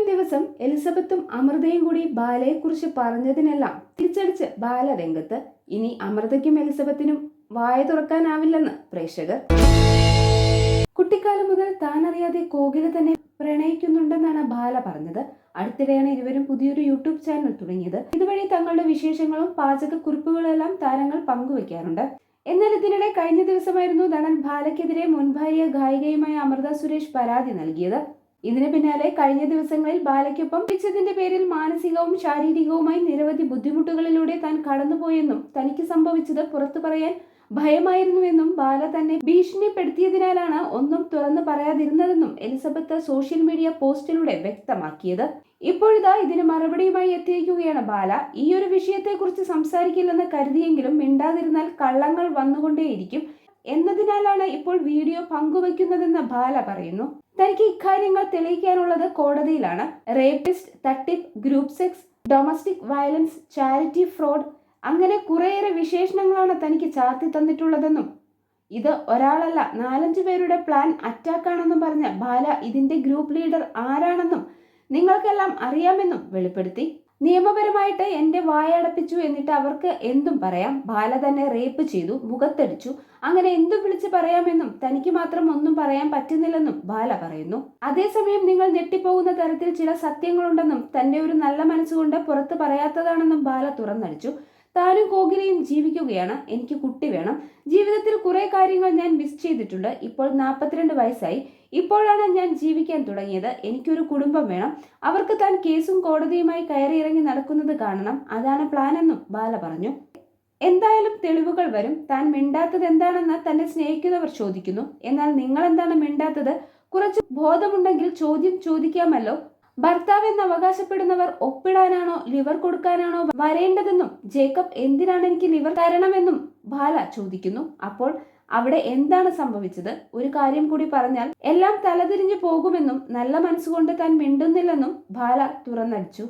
കഴിഞ്ഞ ദിവസം എലിസബത്തും അമൃതയും കൂടി ബാലയെക്കുറിച്ച് പറഞ്ഞതിനെല്ലാം തിരിച്ചടിച്ച് ബാല രംഗത്ത് ഇനി അമൃതയ്ക്കും എലിസബത്തിനും വായ തുറക്കാനാവില്ലെന്ന് പ്രേക്ഷകർ. കുട്ടിക്കാലം മുതൽ താൻ അറിയാതെ കോകില തന്നെ പ്രണയിക്കുന്നുണ്ടെന്നാണ് ബാല പറഞ്ഞത്. അടുത്തിടെയാണ് ഇരുവരും പുതിയൊരു യൂട്യൂബ് ചാനൽ തുടങ്ങിയത്. ഇതുവഴി തങ്ങളുടെ വിശേഷങ്ങളും പാചക കുറിപ്പുകളെല്ലാം താരങ്ങൾ പങ്കുവയ്ക്കാറുണ്ട് എന്നാൽ ഇതിനിടെ കഴിഞ്ഞ ദിവസമായിരുന്നു നടൻ ബാലയ്ക്കെതിരെ മുൻഭാര്യ ഗായികയുമായ അമൃത സുരേഷ് പരാതി നൽകിയത്. ഇതിന് പിന്നാലെ കഴിഞ്ഞ ദിവസങ്ങളിൽ ബാലയ്ക്കൊപ്പം പിച്ചതിന്റെ പേരിൽ മാനസികവും ശാരീരികവുമായി നിരവധി ബുദ്ധിമുട്ടുകളിലൂടെ താൻ കടന്നുപോയെന്നും തനിക്ക് സംഭവിച്ചത് പുറത്തു പറയാൻ ഭയമായിരുന്നുവെന്നും ബാല തന്നെ ഭീഷണിപ്പെടുത്തിയതിനാലാണ് ഒന്നും തുറന്നു പറയാതിരുന്നതെന്നും എലിസബത്ത് സോഷ്യൽ മീഡിയ പോസ്റ്റിലൂടെ വ്യക്തമാക്കിയത്. ഇപ്പോഴിതാ ഇതിന് മറുപടിയുമായി എത്തിയിരിക്കുകയാണ് ബാല. ഈ ഒരു വിഷയത്തെക്കുറിച്ച് സംസാരിക്കില്ലെന്ന് കരുതിയെങ്കിലും മിണ്ടാതിരുന്നാൽ കള്ളങ്ങൾ വന്നുകൊണ്ടേയിരിക്കും. എന്നതിനാലാണ് ഇപ്പോൾ വീഡിയോ പങ്കുവയ്ക്കുന്നതെന്ന് ബാല പറയുന്നു. തനിക്ക് ഇക്കാര്യങ്ങൾ തെളിയിക്കാനുള്ളത് കോടതിയിലാണ്. റേപ്പിസ്റ്റ് തട്ടിപ്പ് group sex domestic violence charity fraud അങ്ങനെ കുറേയേറെ വിശേഷണങ്ങളാണ് തനിക്ക് ചാർത്തി തന്നിട്ടുള്ളതെന്നും ഇത് ഒരാളല്ല നാലഞ്ചു പേരുടെ പ്ലാൻ അറ്റാക്കാണെന്നും പറഞ്ഞ ബാല ഇതിന്റെ ഗ്രൂപ്പ് ലീഡർ ആരാണെന്നും നിങ്ങൾക്കെല്ലാം അറിയാമെന്നും വെളിപ്പെടുത്തി. നിയമപരമായിട്ട് എന്റെ വായടപ്പിച്ചു എന്നിട്ട് അവർക്ക് എന്തും പറയാം. ബാല തന്നെ റേപ്പ് ചെയ്തു മുഖത്തടിച്ചു. അങ്ങനെ എന്തും വിളിച്ച് പറയാമെന്നും തനിക്ക് മാത്രം ഒന്നും പറയാൻ പറ്റുന്നില്ലെന്നും ബാല പറയുന്നു. അതേസമയം നിങ്ങൾ ഞെട്ടിപ്പോകുന്ന തരത്തിൽ ചില സത്യങ്ങളുണ്ടെന്നും തന്റെ ഒരു നല്ല മനസ്സുകൊണ്ട് പുറത്ത് പറയാത്തതാണെന്നും ബാല തുറന്നടിച്ചു. താനും കോകിലയും ജീവിക്കുകയാണ്. എനിക്ക് കുട്ടി വേണം. ജീവിതത്തിൽ കുറേ കാര്യങ്ങൾ ഞാൻ മിസ് ചെയ്തിട്ടുണ്ട്. ഇപ്പോൾ നാൽപ്പത്തിരണ്ട് വയസ്സായി. ഇപ്പോഴാണ് ഞാൻ ജീവിക്കാൻ തുടങ്ങിയത്. എനിക്കൊരു കുടുംബം വേണം. അവർക്ക് താൻ കേസും കോടതിയുമായി കയറിയിറങ്ങി നടക്കുന്നത് കാണണം. അതാണ് പ്ലാൻ എന്നും ബാല പറഞ്ഞു. എന്തായാലും തെളിവുകൾ വരും. താൻ മിണ്ടാത്തത് എന്താണെന്ന് തന്നെ സ്നേഹിക്കുന്നവർ ചോദിക്കുന്നു. എന്നാൽ നിങ്ങൾ എന്താണ് മിണ്ടാത്തത്? കുറച്ച് ബോധമുണ്ടെങ്കിൽ ചോദ്യം ചോദിക്കാമല്ലോ. ഭർത്താവ് എന്ന് അവകാശപ്പെടുന്നവർ ഒപ്പിടാനാണോ ലിവർ കൊടുക്കാനാണോ വരേണ്ടതെന്നും ജേക്കബ് എന്തിനാണ് എനിക്ക് ലിവർ തരണമെന്നും ബാല ചോദിക്കുന്നു. അപ്പോൾ അവിടെ എന്താണ് സംഭവിച്ചത്? ഒരു കാര്യം കൂടി പറഞ്ഞാൽ എല്ലാം തലതിരിഞ്ഞു പോകുമെന്നും നല്ല മനസ്സുകൊണ്ട് താൻ മിണ്ടുന്നില്ലെന്നും ബാല തുറന്നടിച്ചു.